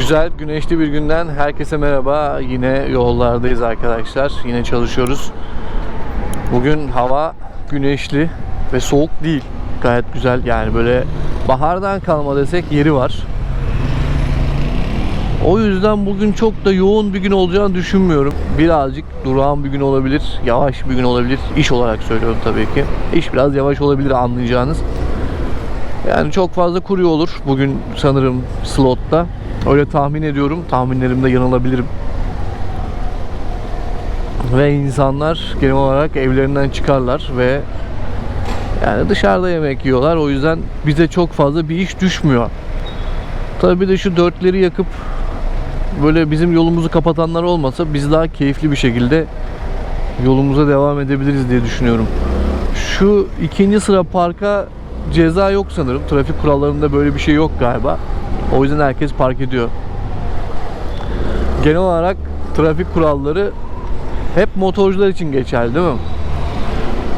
Güzel, güneşli bir günden herkese merhaba. Yine yollardayız arkadaşlar. Yine çalışıyoruz. Bugün hava güneşli ve soğuk değil. Gayet güzel yani böyle bahardan kalma desek yeri var. O yüzden bugün çok da yoğun bir gün olacağını düşünmüyorum. Birazcık durağan bir gün olabilir, yavaş bir gün olabilir. İş olarak söylüyorum tabii ki. İş biraz yavaş olabilir anlayacağınız. Yani çok fazla kurye olur bugün sanırım slotta. Öyle tahmin ediyorum. Tahminlerimde yanılabilirim. Ve insanlar genel olarak evlerinden çıkarlar ve yani dışarıda yemek yiyorlar. O yüzden bize çok fazla bir iş düşmüyor. Tabii de şu dörtleri yakıp böyle bizim yolumuzu kapatanlar olmasa biz daha keyifli bir şekilde yolumuza devam edebiliriz diye düşünüyorum. Şu ikinci sıra parka ceza yok sanırım. Trafik kurallarında böyle bir şey yok galiba. O yüzden herkes park ediyor. Genel olarak trafik kuralları hep motorcular için geçerli değil mi?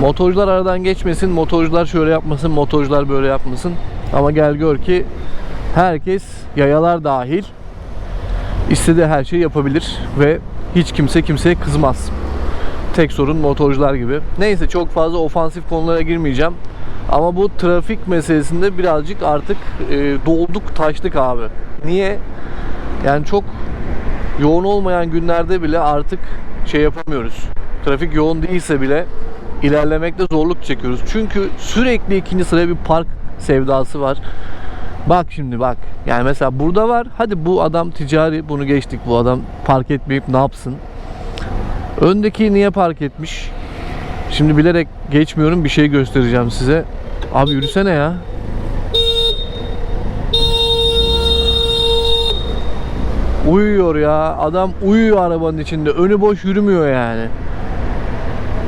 Motorcular aradan geçmesin, motorcular şöyle yapmasın, motorcular böyle yapmasın. Ama gel gör ki herkes yayalar dahil istediği her şeyi yapabilir ve hiç kimse kimseye kızmaz. Tek sorun motorcular gibi. Neyse çok fazla ofansif konulara girmeyeceğim. Ama bu trafik meselesinde birazcık artık e, dolduk taştık abi. Niye? Yani çok yoğun olmayan günlerde bile artık şey yapamıyoruz. Trafik yoğun değilse bile ilerlemekte zorluk çekiyoruz. Çünkü sürekli ikinci sıraya bir park sevdası var. Bak şimdi bak. Yani mesela burada var. Hadi bu adam ticari. Bunu geçtik. Bu adam park etmeyip ne yapsın? Öndeki niye park etmiş? Şimdi bilerek geçmiyorum. Bir şey göstereceğim size. Abi yürüsene ya. Uyuyor ya. Adam uyuyor arabanın içinde. Önü boş yürümüyor yani.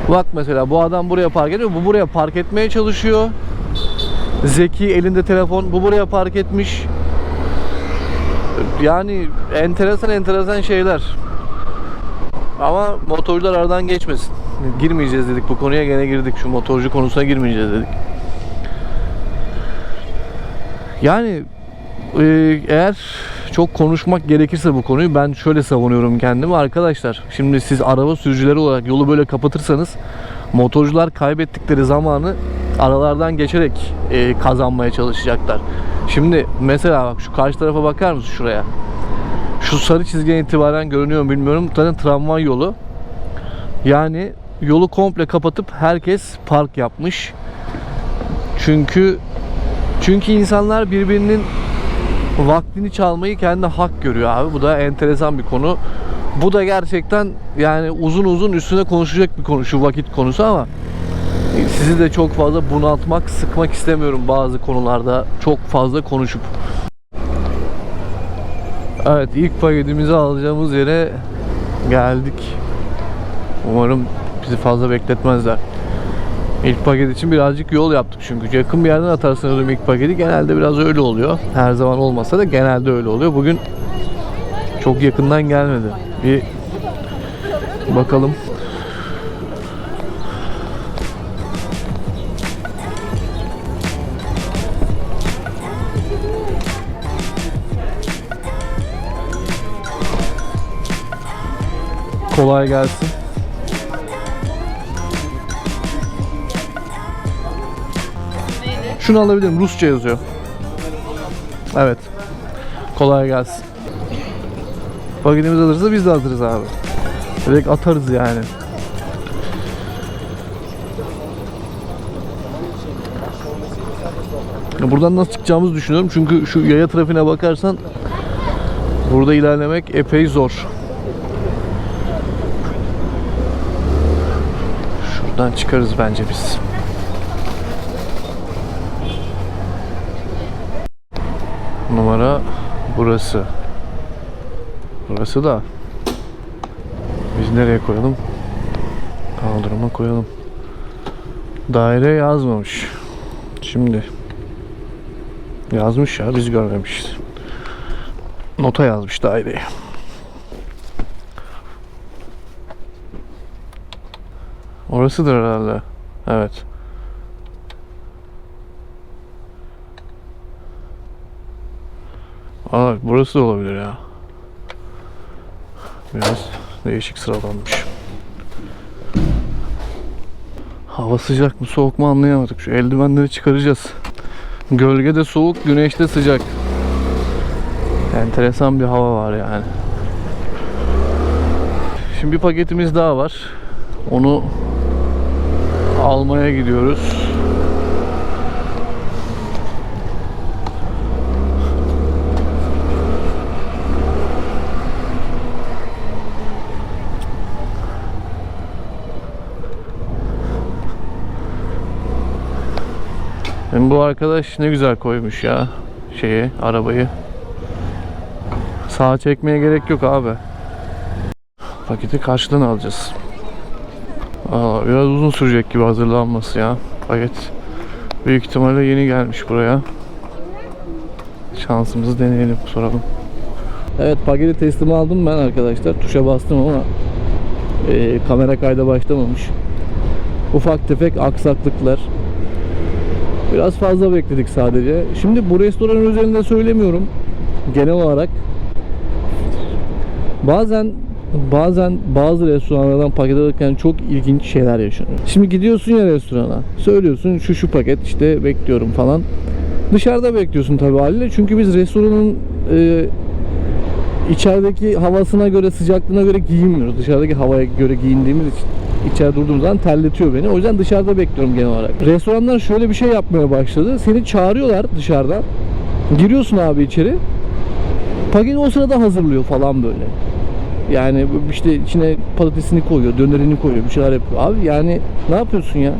Bak mesela bu adam buraya park ediyor. Bu buraya park etmeye çalışıyor. Zeki elinde telefon. Bu buraya park etmiş. Yani enteresan enteresan şeyler. Ama motorcular aradan geçmesin. Girmeyeceğiz dedik bu konuya gene girdik. Şu motorcu konusuna girmeyeceğiz dedik. Yani e, eğer çok konuşmak gerekirse bu konuyu ben şöyle savunuyorum kendimi arkadaşlar. Şimdi siz araba sürücüleri olarak yolu böyle kapatırsanız motorcular kaybettikleri zamanı aralardan geçerek e, kazanmaya çalışacaklar. Şimdi mesela bak şu karşı tarafa bakar mısın şuraya? Şu sarı çizgiden itibaren görünüyor mu bilmiyorum. Zaten tramvay yolu. Yani yolu komple kapatıp herkes park yapmış. Çünkü çünkü insanlar birbirinin vaktini çalmayı kendi hak görüyor abi. Bu da enteresan bir konu. Bu da gerçekten yani uzun uzun üstüne konuşacak bir konu şu vakit konusu ama sizi de çok fazla bunaltmak, sıkmak istemiyorum bazı konularda çok fazla konuşup. Evet ilk paketimizi alacağımız yere geldik. Umarım bizi fazla bekletmezler. İlk paket için birazcık yol yaptık çünkü. Yakın bir yerden atarsanız ilk paketi genelde biraz öyle oluyor. Her zaman olmasa da genelde öyle oluyor. Bugün çok yakından gelmedi. Bir bakalım. Kolay gelsin. Şunu alabilirim. Rusça yazıyor. Evet. Kolay gelsin. Paketimiz alırsa biz de alırız abi. Direkt atarız yani. Ya Buradan nasıl çıkacağımızı düşünüyorum. Çünkü şu yaya trafiğine bakarsan burada ilerlemek epey zor. Şuradan çıkarız bence biz. Numara burası. Burası da. Biz nereye koyalım? Kaldırıma koyalım. Daire yazmamış. Şimdi yazmış ya biz görmemişiz. Nota yazmış daireyi. Orasıdır herhalde. Evet. Aa burası da olabilir ya. Biraz değişik sıralanmış. Hava sıcak mı soğuk mu anlayamadık. Şu eldivenleri çıkaracağız. Gölgede soğuk, güneşte sıcak. Enteresan bir hava var yani. Şimdi bir paketimiz daha var. Onu almaya gidiyoruz. Hem bu arkadaş ne güzel koymuş ya şeyi, arabayı. Sağa çekmeye gerek yok abi. Paketi karşıdan alacağız. Aa, biraz uzun sürecek gibi hazırlanması ya. Paket büyük ihtimalle yeni gelmiş buraya. Şansımızı deneyelim, soralım. Evet paketi teslim aldım ben arkadaşlar. Tuşa bastım ama e, kamera kayda başlamamış. Ufak tefek aksaklıklar. Biraz fazla bekledik sadece. Şimdi bu restoranın üzerinde söylemiyorum. Genel olarak bazen bazen bazı restoranlardan paket alırken çok ilginç şeyler yaşanıyor. Şimdi gidiyorsun ya restorana. Söylüyorsun şu şu paket işte bekliyorum falan. Dışarıda bekliyorsun tabii haliyle. Çünkü biz restoranın e, içerideki havasına göre sıcaklığına göre giyinmiyoruz. Dışarıdaki havaya göre giyindiğimiz için içeride durduğum zaman terletiyor beni. O yüzden dışarıda bekliyorum genel olarak. Restoranlar şöyle bir şey yapmaya başladı. Seni çağırıyorlar dışarıdan. Giriyorsun abi içeri. Paketi o sırada hazırlıyor falan böyle. Yani işte içine patatesini koyuyor, dönerini koyuyor, bir şeyler yapıyor. Abi yani ne yapıyorsun ya?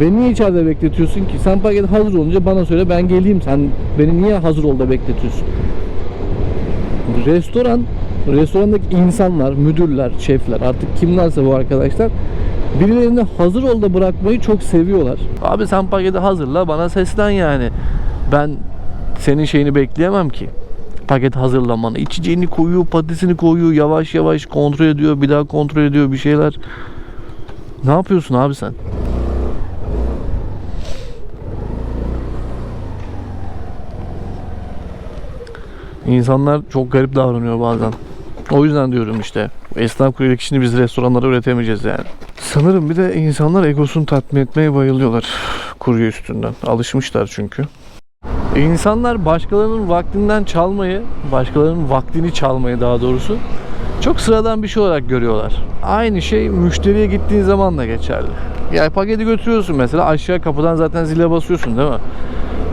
Beni niye içeride bekletiyorsun ki? Sen paket hazır olunca bana söyle ben geleyim. Sen beni niye hazır ol da bekletiyorsun? Restoran, restorandaki insanlar, müdürler, şefler artık kimlerse bu arkadaşlar birilerini hazır ol da bırakmayı çok seviyorlar. Abi sen paketi hazırla bana seslen yani. Ben senin şeyini bekleyemem ki. Paket hazırlamanı. İçeceğini koyuyor, patatesini koyuyor, yavaş yavaş kontrol ediyor, bir daha kontrol ediyor bir şeyler. Ne yapıyorsun abi sen? İnsanlar çok garip davranıyor bazen. O yüzden diyorum işte esnaf kuryelik işini biz restoranlara üretemeyeceğiz yani. Sanırım bir de insanlar egosunu tatmin etmeye bayılıyorlar kurye üstünden. Alışmışlar çünkü. İnsanlar başkalarının vaktinden çalmayı, başkalarının vaktini çalmayı daha doğrusu çok sıradan bir şey olarak görüyorlar. Aynı şey müşteriye gittiğin zaman da geçerli. Yani paketi götürüyorsun mesela aşağı kapıdan zaten zile basıyorsun değil mi?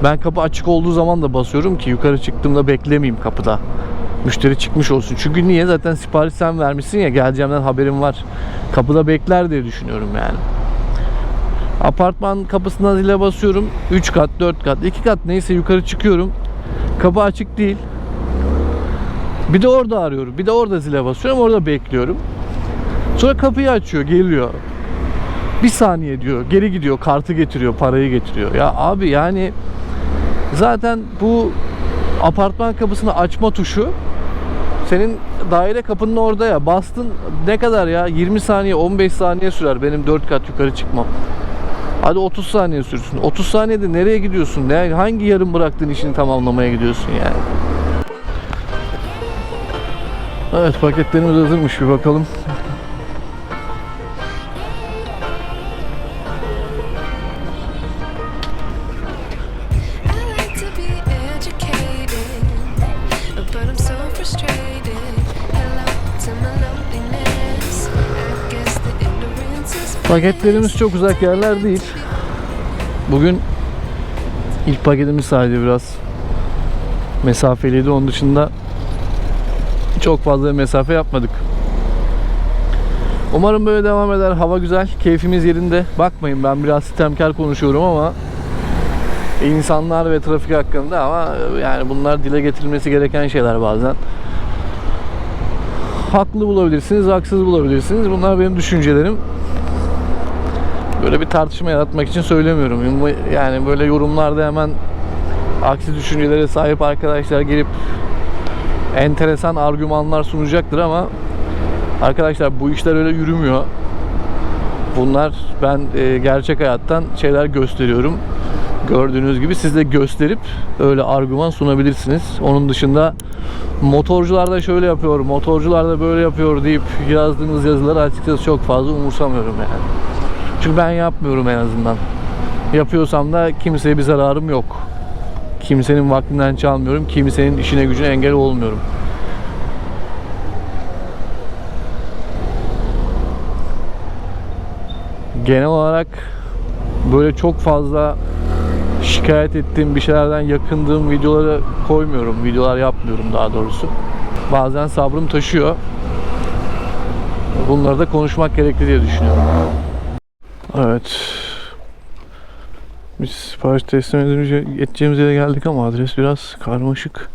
Ben kapı açık olduğu zaman da basıyorum ki yukarı çıktığımda beklemeyeyim kapıda. Müşteri çıkmış olsun. Çünkü niye? Zaten sipariş sen vermişsin ya geleceğimden haberim var. Kapıda bekler diye düşünüyorum yani. Apartman kapısına zile basıyorum. 3 kat, 4 kat, 2 kat neyse yukarı çıkıyorum. Kapı açık değil. Bir de orada arıyorum. Bir de orada zile basıyorum. Orada bekliyorum. Sonra kapıyı açıyor, geliyor. Bir saniye diyor. Geri gidiyor, kartı getiriyor, parayı getiriyor. Ya abi yani zaten bu apartman kapısını açma tuşu senin daire kapının orada ya. Bastın ne kadar ya? 20 saniye, 15 saniye sürer benim 4 kat yukarı çıkmam. Hadi 30 saniye sürsün. 30 saniyede nereye gidiyorsun? Ne, hangi yarım bıraktığın işini tamamlamaya gidiyorsun yani? Evet paketlerimiz hazırmış bir bakalım. Paketlerimiz çok uzak yerler değil. Bugün ilk paketimiz sadece biraz mesafeliydi. Onun dışında çok fazla mesafe yapmadık. Umarım böyle devam eder. Hava güzel, keyfimiz yerinde. Bakmayın ben biraz sistemkar konuşuyorum ama insanlar ve trafik hakkında ama yani bunlar dile getirilmesi gereken şeyler bazen. Haklı bulabilirsiniz, haksız bulabilirsiniz. Bunlar benim düşüncelerim böyle bir tartışma yaratmak için söylemiyorum. Yani böyle yorumlarda hemen aksi düşüncelere sahip arkadaşlar gelip enteresan argümanlar sunacaktır ama arkadaşlar bu işler öyle yürümüyor. Bunlar ben e, gerçek hayattan şeyler gösteriyorum. Gördüğünüz gibi siz de gösterip öyle argüman sunabilirsiniz. Onun dışında motorcular da şöyle yapıyor, motorcular da böyle yapıyor deyip yazdığınız yazıları açıkçası çok fazla umursamıyorum yani. Çünkü ben yapmıyorum en azından. Yapıyorsam da kimseye bir zararım yok. Kimsenin vaktinden çalmıyorum. Kimsenin işine gücüne engel olmuyorum. Genel olarak böyle çok fazla şikayet ettiğim bir şeylerden yakındığım videoları koymuyorum. Videolar yapmıyorum daha doğrusu. Bazen sabrım taşıyor. Bunları da konuşmak gerekli diye düşünüyorum. Evet. Biz sipariş teslim edeceğimiz yere geldik ama adres biraz karmaşık.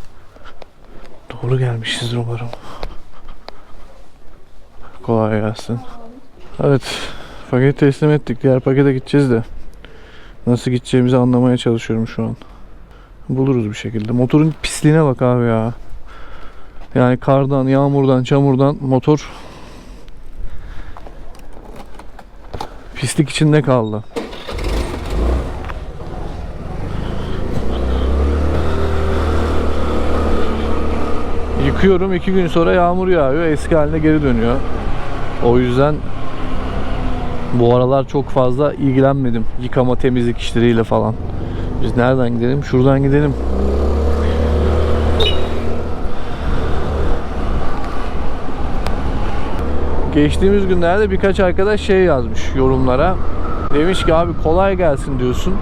Doğru gelmişizdir umarım. Kolay gelsin. Evet. Paket teslim ettik. Diğer pakete gideceğiz de. Nasıl gideceğimizi anlamaya çalışıyorum şu an. Buluruz bir şekilde. Motorun pisliğine bak abi ya. Yani kardan, yağmurdan, çamurdan motor pislik içinde kaldı. Yıkıyorum iki gün sonra yağmur yağıyor eski haline geri dönüyor. O yüzden bu aralar çok fazla ilgilenmedim yıkama temizlik işleriyle falan. Biz nereden gidelim? Şuradan gidelim. Geçtiğimiz günlerde birkaç arkadaş şey yazmış yorumlara. Demiş ki abi kolay gelsin diyorsun.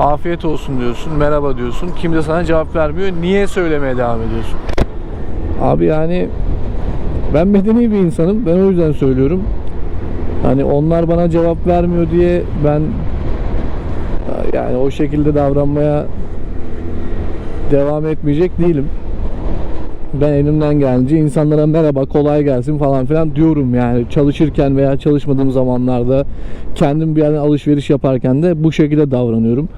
Afiyet olsun diyorsun. Merhaba diyorsun. Kimse sana cevap vermiyor. Niye söylemeye devam ediyorsun? Abi yani ben medeni bir insanım. Ben o yüzden söylüyorum. Hani onlar bana cevap vermiyor diye ben yani o şekilde davranmaya devam etmeyecek değilim. Ben elimden gelince insanlara merhaba kolay gelsin falan filan diyorum yani çalışırken veya çalışmadığım zamanlarda kendim bir yerden alışveriş yaparken de bu şekilde davranıyorum.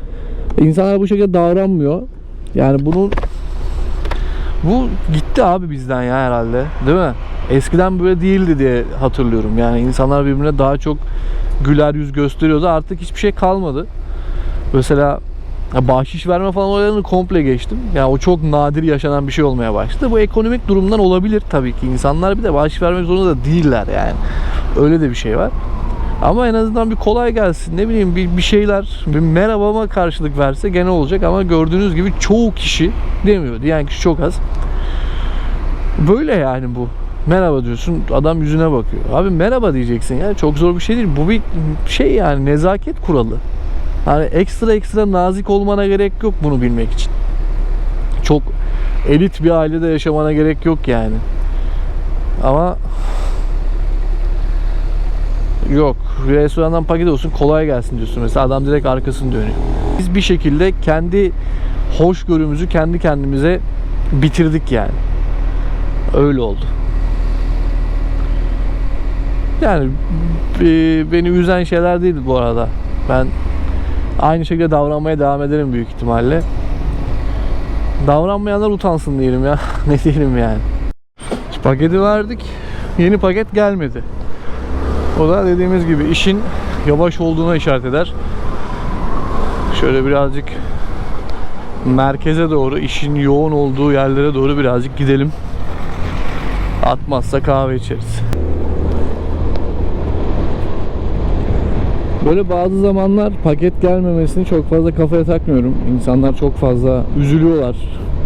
İnsanlar bu şekilde davranmıyor. Yani bunun bu gitti abi bizden ya herhalde. Değil mi? Eskiden böyle değildi diye hatırlıyorum. Yani insanlar birbirine daha çok güler yüz gösteriyordu. Artık hiçbir şey kalmadı. Mesela ya bahşiş verme falan olaylarını komple geçtim. Yani o çok nadir yaşanan bir şey olmaya başladı. Bu ekonomik durumdan olabilir tabii ki. İnsanlar bir de bahşiş vermek zorunda da değiller yani. Öyle de bir şey var. Ama en azından bir kolay gelsin. Ne bileyim bir, bir şeyler, bir merhabama karşılık verse gene olacak ama gördüğünüz gibi çoğu kişi demiyor. Diyen kişi çok az. Böyle yani bu. Merhaba diyorsun adam yüzüne bakıyor. Abi merhaba diyeceksin ya çok zor bir şey değil. Bu bir şey yani nezaket kuralı. Hani ekstra ekstra nazik olmana gerek yok bunu bilmek için. Çok elit bir ailede yaşamana gerek yok yani. Ama yok restorandan paket olsun kolay gelsin diyorsun mesela adam direkt arkasını dönüyor. Biz bir şekilde kendi hoşgörümüzü kendi kendimize bitirdik yani. Öyle oldu. Yani e, beni üzen şeyler değil bu arada. Ben aynı şekilde davranmaya devam ederim büyük ihtimalle. Davranmayanlar utansın diyelim ya. ne diyelim yani. Paketi verdik. Yeni paket gelmedi. O da dediğimiz gibi işin yavaş olduğuna işaret eder. Şöyle birazcık merkeze doğru, işin yoğun olduğu yerlere doğru birazcık gidelim. Atmazsa kahve içeriz. Böyle bazı zamanlar paket gelmemesini çok fazla kafaya takmıyorum. İnsanlar çok fazla üzülüyorlar.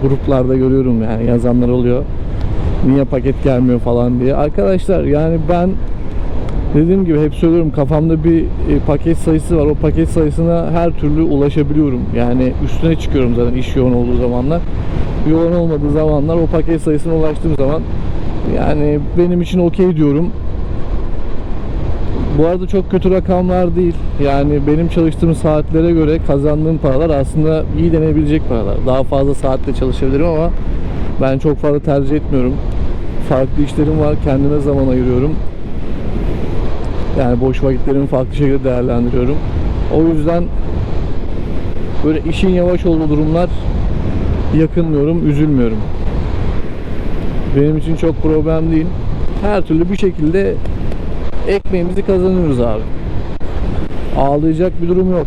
Gruplarda görüyorum yani yazanlar oluyor. Niye paket gelmiyor falan diye. Arkadaşlar yani ben dediğim gibi hep söylüyorum kafamda bir e, paket sayısı var. O paket sayısına her türlü ulaşabiliyorum. Yani üstüne çıkıyorum zaten iş yoğun olduğu zamanlar. Yoğun olmadığı zamanlar o paket sayısına ulaştığım zaman yani benim için okey diyorum. Bu arada çok kötü rakamlar değil. Yani benim çalıştığım saatlere göre kazandığım paralar aslında iyi denebilecek paralar. Daha fazla saatte çalışabilirim ama ben çok fazla tercih etmiyorum. Farklı işlerim var. Kendime zaman ayırıyorum. Yani boş vakitlerimi farklı şekilde değerlendiriyorum. O yüzden böyle işin yavaş olduğu durumlar yakınmıyorum, üzülmüyorum. Benim için çok problem değil. Her türlü bir şekilde ekmeğimizi kazanıyoruz abi. Ağlayacak bir durum yok.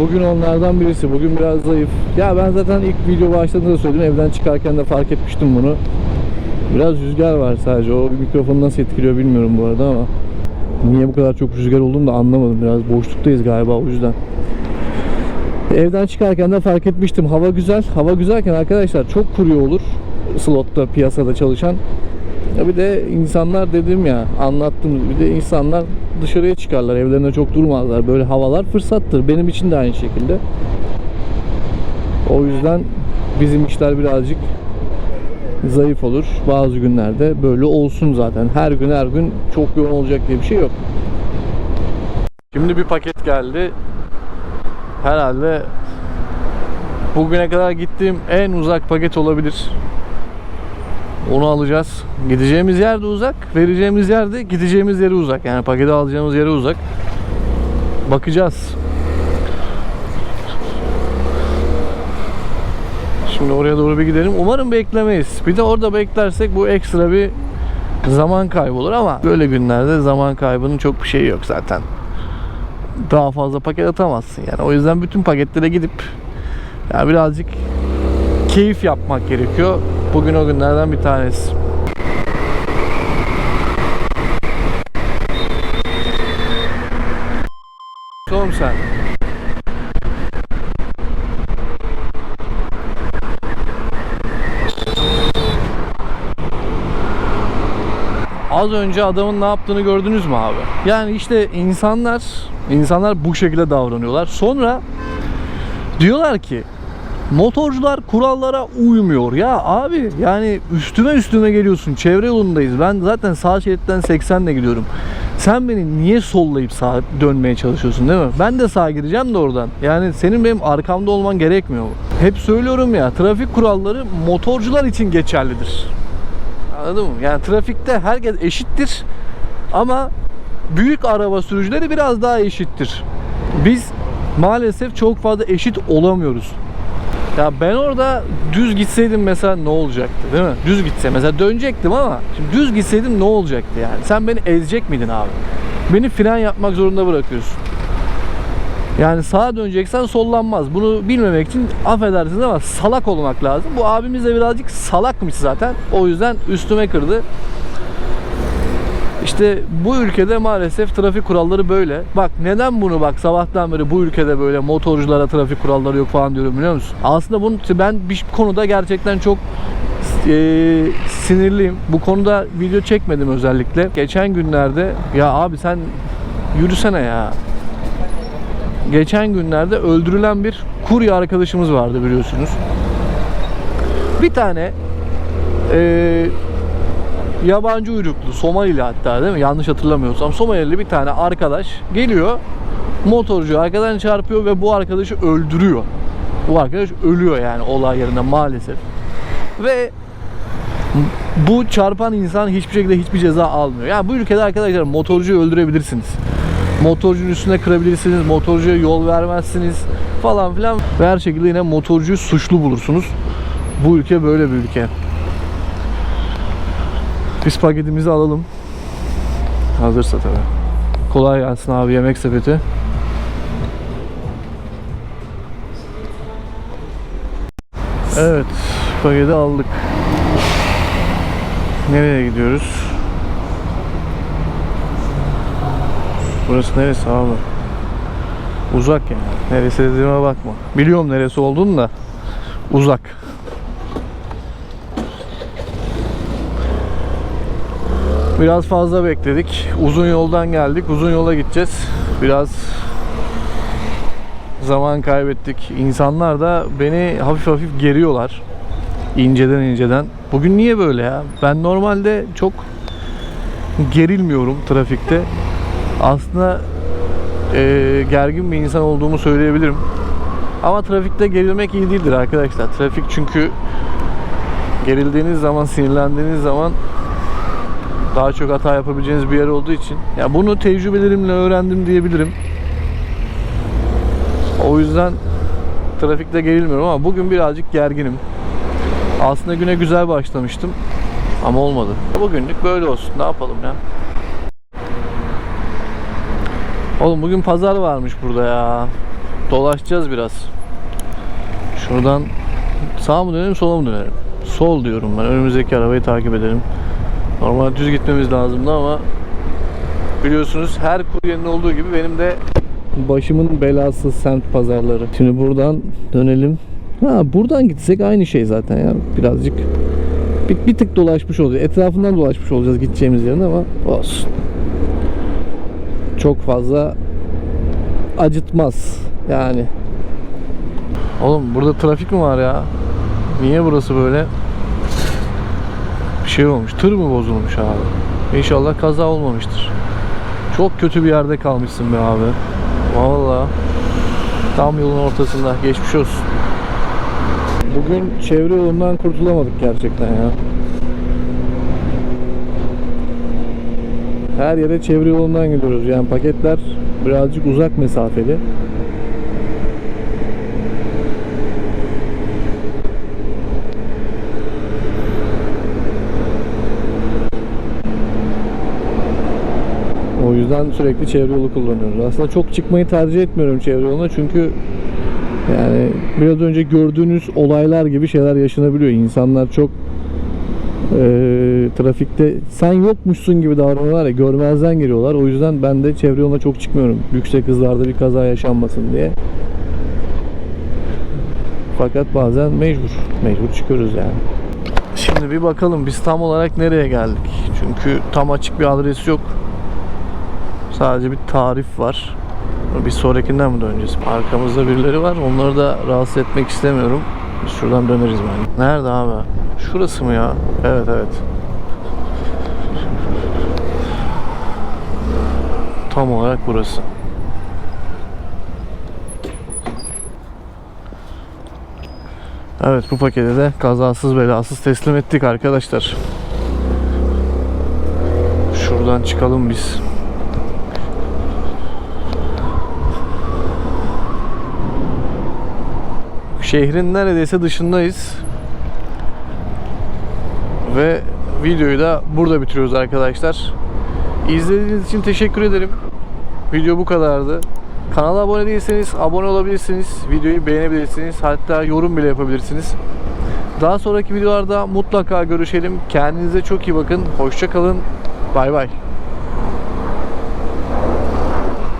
Bugün onlardan birisi. Bugün biraz zayıf. Ya ben zaten ilk video başladığında da söyledim. Evden çıkarken de fark etmiştim bunu. Biraz rüzgar var sadece. O mikrofonu nasıl etkiliyor bilmiyorum bu arada ama. Niye bu kadar çok rüzgar olduğunu da anlamadım. Biraz boşluktayız galiba o yüzden. Evden çıkarken de fark etmiştim. Hava güzel. Hava güzelken arkadaşlar çok kurye olur. Slotta, piyasada çalışan. Ya bir de insanlar dedim ya anlattım. Bir de insanlar dışarıya çıkarlar. Evlerinde çok durmazlar. Böyle havalar fırsattır. Benim için de aynı şekilde. O yüzden bizim işler birazcık zayıf olur. Bazı günlerde böyle olsun zaten. Her gün her gün çok yoğun olacak diye bir şey yok. Şimdi bir paket geldi. Herhalde bugüne kadar gittiğim en uzak paket olabilir. Onu alacağız. Gideceğimiz yer de uzak, vereceğimiz yer de gideceğimiz yere uzak. Yani paketi alacağımız yere uzak. Bakacağız. Şimdi oraya doğru bir gidelim. Umarım beklemeyiz. Bir de orada beklersek bu ekstra bir zaman kaybı olur ama böyle günlerde zaman kaybının çok bir şeyi yok zaten. Daha fazla paket atamazsın yani. O yüzden bütün paketlere gidip ya birazcık keyif yapmak gerekiyor. Bugün o günlerden bir tanesi. Oğlum sen. Az önce adamın ne yaptığını gördünüz mü abi? Yani işte insanlar insanlar bu şekilde davranıyorlar. Sonra diyorlar ki motorcular kurallara uymuyor. Ya abi yani üstüme üstüme geliyorsun. Çevre yolundayız. Ben zaten sağ şeritten 80 ile gidiyorum. Sen beni niye sollayıp sağa dönmeye çalışıyorsun değil mi? Ben de sağa gireceğim de oradan. Yani senin benim arkamda olman gerekmiyor? Hep söylüyorum ya trafik kuralları motorcular için geçerlidir. Anladın mı? Yani trafikte herkes eşittir ama büyük araba sürücüleri biraz daha eşittir. Biz maalesef çok fazla eşit olamıyoruz. Ya ben orada düz gitseydim mesela ne olacaktı değil mi? Düz gitse mesela dönecektim ama şimdi düz gitseydim ne olacaktı yani? Sen beni ezecek miydin abi? Beni fren yapmak zorunda bırakıyorsun. Yani sağa döneceksen sollanmaz. Bunu bilmemek için affedersiniz ama salak olmak lazım. Bu abimiz de birazcık salakmış zaten. O yüzden üstüme kırdı. İşte bu ülkede maalesef trafik kuralları böyle. Bak neden bunu bak sabahtan beri bu ülkede böyle motorculara trafik kuralları yok falan diyorum biliyor musun? Aslında bunu ben bir konuda gerçekten çok eee, sinirliyim. Bu konuda video çekmedim özellikle. Geçen günlerde ya abi sen yürüsene ya. Geçen günlerde öldürülen bir kurye arkadaşımız vardı biliyorsunuz. Bir tane eee yabancı uyruklu Somalili hatta değil mi? Yanlış hatırlamıyorsam Somalili bir tane arkadaş geliyor motorcu arkadan çarpıyor ve bu arkadaşı öldürüyor. Bu arkadaş ölüyor yani olay yerinde maalesef. Ve bu çarpan insan hiçbir şekilde hiçbir ceza almıyor. Yani bu ülkede arkadaşlar motorcuyu öldürebilirsiniz. Motorcunun üstüne kırabilirsiniz, motorcuya yol vermezsiniz falan filan. Ve her şekilde yine motorcuyu suçlu bulursunuz. Bu ülke böyle bir ülke. Biz paketimizi alalım. Hazırsa tabii. Kolay gelsin abi yemek sepeti. Evet, paketi aldık. Nereye gidiyoruz? Burası neresi abi? Uzak yani. Neresi dediğime bakma. Biliyorum neresi olduğunu da uzak. Biraz fazla bekledik. Uzun yoldan geldik. Uzun yola gideceğiz. Biraz zaman kaybettik. İnsanlar da beni hafif hafif geriyorlar. İnceden inceden. Bugün niye böyle ya? Ben normalde çok gerilmiyorum trafikte. Aslında eee, gergin bir insan olduğumu söyleyebilirim. Ama trafikte gerilmek iyi değildir arkadaşlar. Trafik çünkü gerildiğiniz zaman, sinirlendiğiniz zaman daha çok hata yapabileceğiniz bir yer olduğu için. Ya bunu tecrübelerimle öğrendim diyebilirim. O yüzden trafikte gerilmiyorum ama bugün birazcık gerginim. Aslında güne güzel başlamıştım ama olmadı. Bugünlük böyle olsun. Ne yapalım ya? Oğlum bugün pazar varmış burada ya. dolaşacağız biraz. Şuradan sağa mı dönelim sola mı dönelim? Sol diyorum ben. Önümüzdeki arabayı takip edelim. Normal düz gitmemiz lazımdı ama biliyorsunuz her kuryenin olduğu gibi benim de başımın belası semt pazarları. Şimdi buradan dönelim. Ha buradan gitsek aynı şey zaten ya. Birazcık bir, bir tık dolaşmış olacağız. Etrafından dolaşmış olacağız gideceğimiz yerin ama olsun. Çok fazla acıtmaz yani. Oğlum burada trafik mi var ya? Niye burası böyle? Şey olmuş. Tır mı bozulmuş abi? İnşallah kaza olmamıştır. Çok kötü bir yerde kalmışsın be abi. Vallahi tam yolun ortasında. Geçmiş olsun. Bugün çevre yolundan kurtulamadık gerçekten ya. Her yere çevre yolundan gidiyoruz. Yani paketler birazcık uzak mesafeli. Yüzden sürekli çevre yolu kullanıyoruz. Aslında çok çıkmayı tercih etmiyorum çevre yoluna çünkü yani biraz önce gördüğünüz olaylar gibi şeyler yaşanabiliyor. İnsanlar çok e, trafikte sen yokmuşsun gibi davranıyorlar ya görmezden geliyorlar. O yüzden ben de çevre yoluna çok çıkmıyorum. Yüksek hızlarda bir kaza yaşanmasın diye. Fakat bazen mecbur. Mecbur çıkıyoruz yani. Şimdi bir bakalım biz tam olarak nereye geldik. Çünkü tam açık bir adres yok. Sadece bir tarif var. Bir sonrakinden mi döneceğiz? Arkamızda birileri var. Onları da rahatsız etmek istemiyorum. Şuradan döneriz ben. Nerede abi? Şurası mı ya? Evet evet. Tam olarak burası. Evet bu paketi de kazasız belasız teslim ettik arkadaşlar. Şuradan çıkalım biz. Şehrin neredeyse dışındayız. Ve videoyu da burada bitiriyoruz arkadaşlar. İzlediğiniz için teşekkür ederim. Video bu kadardı. Kanala abone değilseniz abone olabilirsiniz. Videoyu beğenebilirsiniz. Hatta yorum bile yapabilirsiniz. Daha sonraki videolarda mutlaka görüşelim. Kendinize çok iyi bakın. Hoşça kalın. Bay bay.